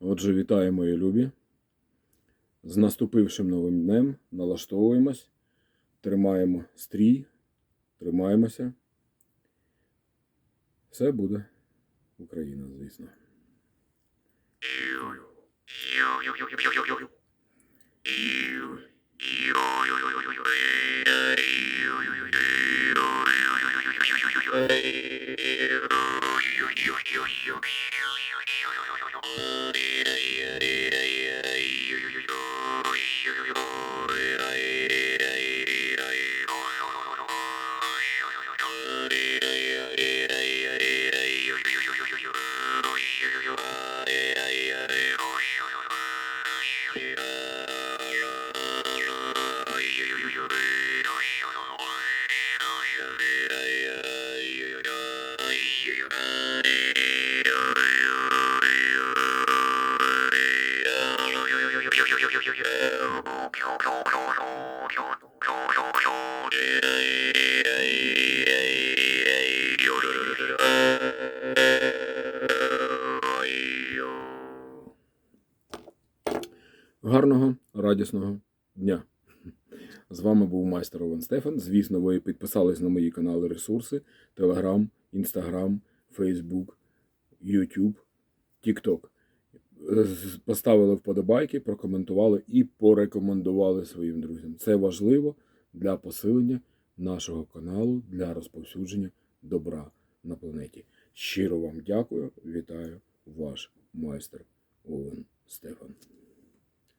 Отже, вітаю, мої любі. З наступившим новим днем налаштовуємось, тримаємо стрій, тримаємося. Все буде Україна, звісно. Bye. Гарного, радісного дня! З вами був майстер Овен Стефан. Звісно, ви підписались на мої канали ресурси: Telegram, Instagram, Facebook, YouTube, TikTok. З- Поставили вподобайки, прокоментували і порекомендували своїм друзям. Це важливо для посилення нашого каналу, для розповсюдження добра на планеті. Щиро вам дякую. Вітаю, ваш майстер Овен Стефан.